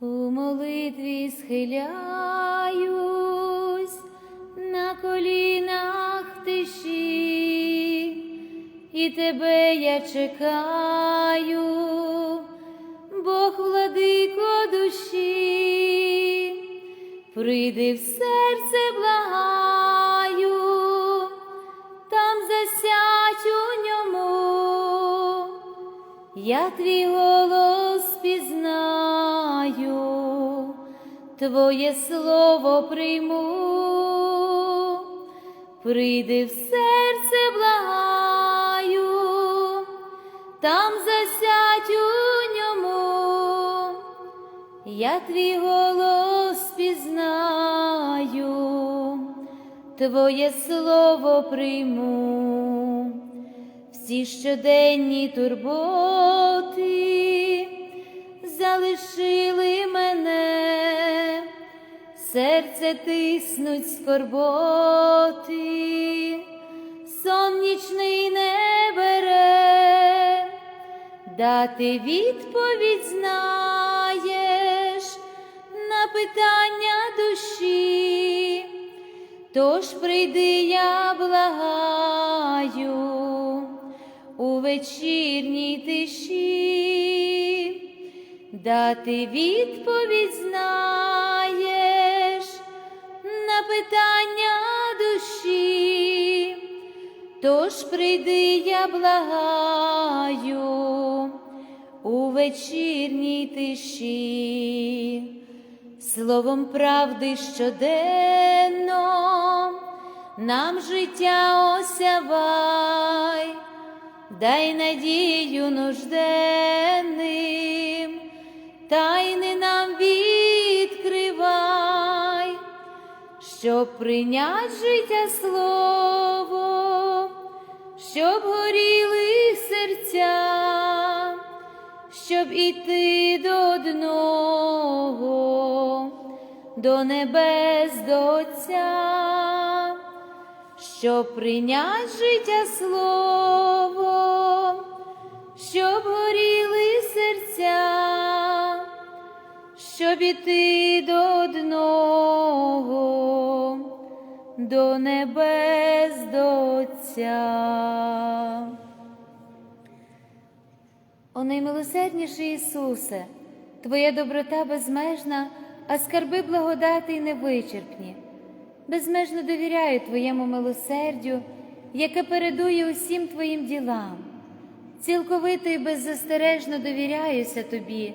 У молитві схиляюсь на колінах тиші, і тебе я чекаю, Бог владико душі, прийди в серце благаю, там засядь у ньому. Я твій голос Твоє слово прийму, прийди в серце благаю, там засядь у ньому, я твій голос пізнаю, Твоє слово прийму. Всі щоденні турботи залишили мене, серце тиснуть скорботи, сон нічний не бере, дати відповідь знаєш на питання душі. Тож прийди, я благаю у вечірній тиші, дати відповідь на питання душі. Тож прийди, я благаю у вечірній тиші словом правди щоденно нам життя осявай, дай надію нужденним, тайни нам відкривай, щоб прийнять життя слово, щоб горіли серця щоб іти до одного, до небес до Отця, щоб прийнять життя слово, щоб горіли серця, щоб іти до одного, до небес до Отця. О наймилосердніший Ісусе, Твоя доброта безмежна, а скарби благодати й невичерпні. Безмежно довіряю Твоєму милосердю, яке передує усім Твоїм ділам. Цілковито і беззастережно довіряюся Тобі,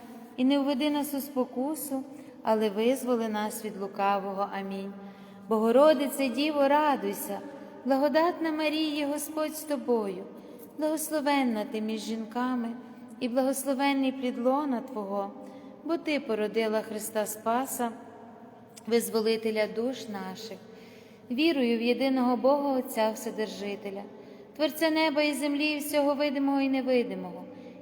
і не введи нас у спокусу, але визволи нас від лукавого. Амінь. Богородице, Діво, радуйся, благодатна Марія, Господь з тобою, благословенна ти між жінками і благословенний плідлона Твого, бо Ти породила Христа Спаса, визволителя душ наших, вірую в єдиного Бога Отця Вседержителя, Творця неба і землі, всього видимого і невидимого,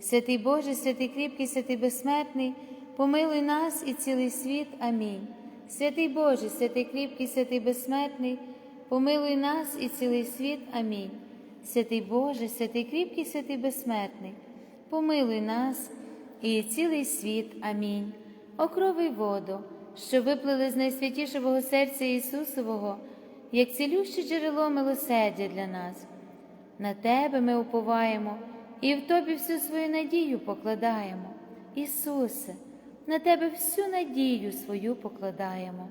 Святий Боже, святий кріпкий, святий безсмертний, помилуй нас і цілий світ. Амінь. Святий Боже, святий кріпкий, святий безсмертний, помилуй нас і цілий світ. Амінь. Святий Боже, святий кріпкий, святий безсмертний, помилуй нас і цілий світ. Амінь. Окровий воду, що виплили з найсвятішого серця Ісусового, як цілюще джерело милосердя для нас. На Тебе ми уповаємо і в Тобі всю свою надію покладаємо. Ісусе, на Тебе всю надію свою покладаємо.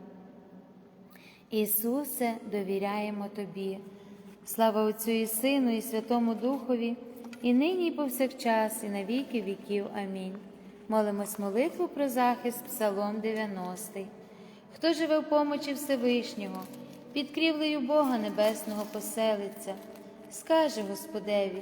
Ісусе, довіряємо Тобі. Слава Отцю і Сину, і Святому Духові, і нині, і повсякчас, і на віки віків. Амінь. Молимось молитву про захист, Псалом 90. Хто живе в помочі Всевишнього, під крівлею Бога Небесного поселиться, скаже Господеві,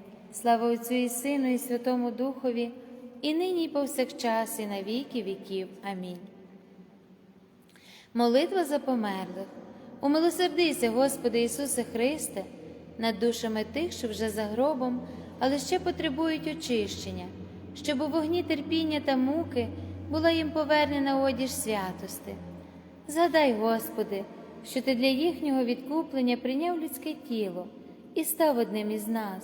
Слава Отцю і Сину, і Святому Духові, і нині, і повсякчас, і на віки віків. Амінь. Молитва за померлих. Умилосердися, Господи Ісусе Христе над душами тих, що вже за гробом, але ще потребують очищення, щоб у вогні терпіння та муки була їм повернена одіж святости. Згадай, Господи, що Ти для їхнього відкуплення прийняв людське тіло і став одним із нас,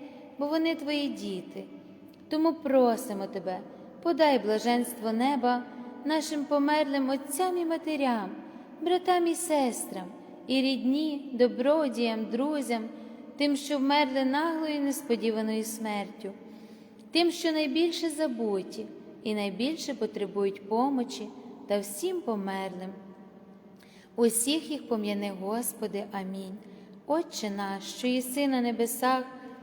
бо вони твої діти. Тому просимо Тебе, подай блаженство неба нашим померлим отцям і матерям, братам і сестрам, і рідні, добродіям, друзям, тим, що вмерли наглою і несподіваною смертю, тим, що найбільше забуті і найбільше потребують помочі та всім померлим. Усіх їх пом'яни, Господи, амінь. Отче наш, що єси на небесах,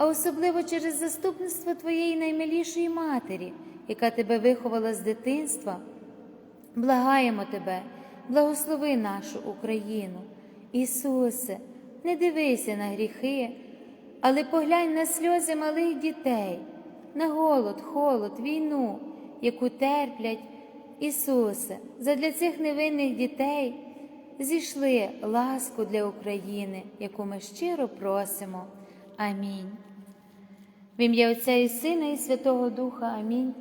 а особливо через заступництво Твоєї наймилішої Матері, яка Тебе виховала з дитинства. Благаємо Тебе, благослови нашу Україну. Ісусе, не дивися на гріхи, але поглянь на сльози малих дітей, на голод, холод, війну, яку терплять. Ісусе, задля цих невинних дітей зійшли ласку для України, яку ми щиро просимо. Амінь. В ім'я Отця і Сина, і Святого Духа Амінь.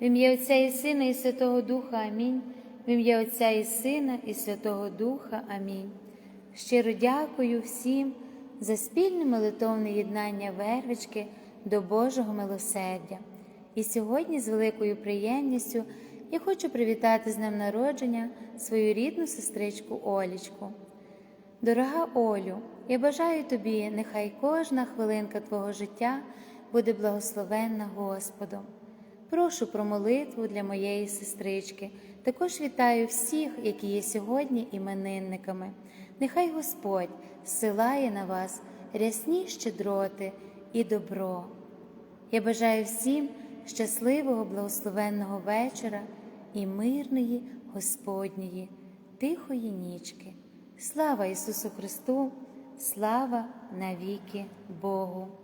В ім'я Отця і Сина, і Святого Духа Амінь. В ім'я Отця і Сина, і Святого Духа Амінь. Щиро дякую всім за спільне молитовне єднання вервички до Божого милосердя. І сьогодні з великою приємністю я хочу привітати з днем народження свою рідну сестричку Олічку. Дорога Олю, я бажаю тобі, нехай кожна хвилинка твого життя буде благословенна Господом. Прошу про молитву для моєї сестрички. Також вітаю всіх, які є сьогодні іменинниками. Нехай Господь зсилає на вас рясні щедроти і добро. Я бажаю всім щасливого, благословенного вечора і мирної Господньої, тихої нічки. Слава Ісусу Христу, слава навіки Богу.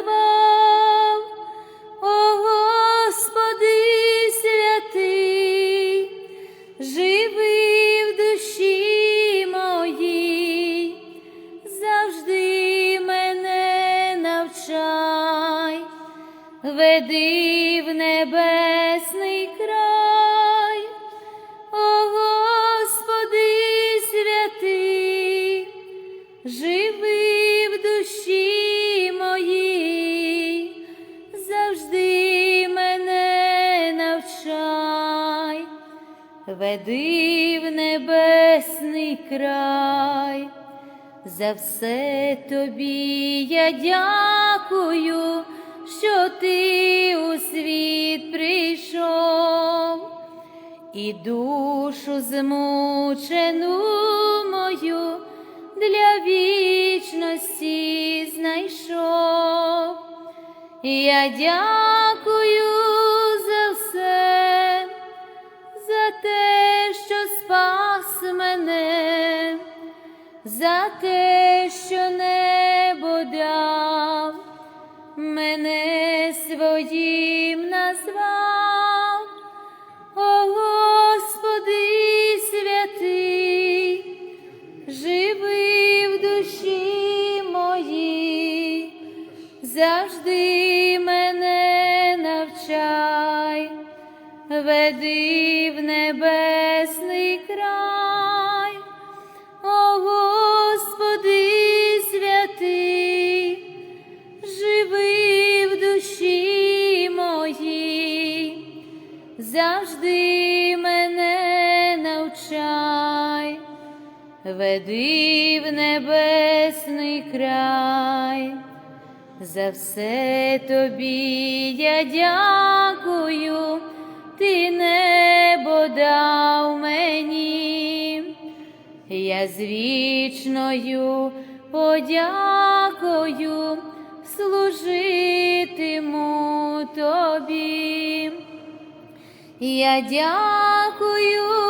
назвав, веди в небесний край. За все тобі я дякую, що ти у світ прийшов, і душу змучену мою для вічності знайшов. Я дякую мене за те, що небо дав, мене своїм веди в небесний край. За все тобі я дякую, ти небо дав мені, я з вічною подякою служитиму тобі. Я дякую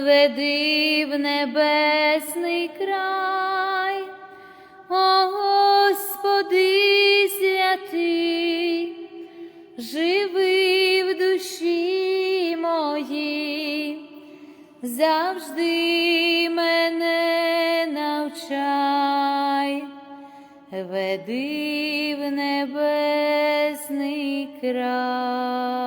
веди в небесний край, о Господи святий, живи в душі моїй, завжди мене навчай. Веди в небесний край.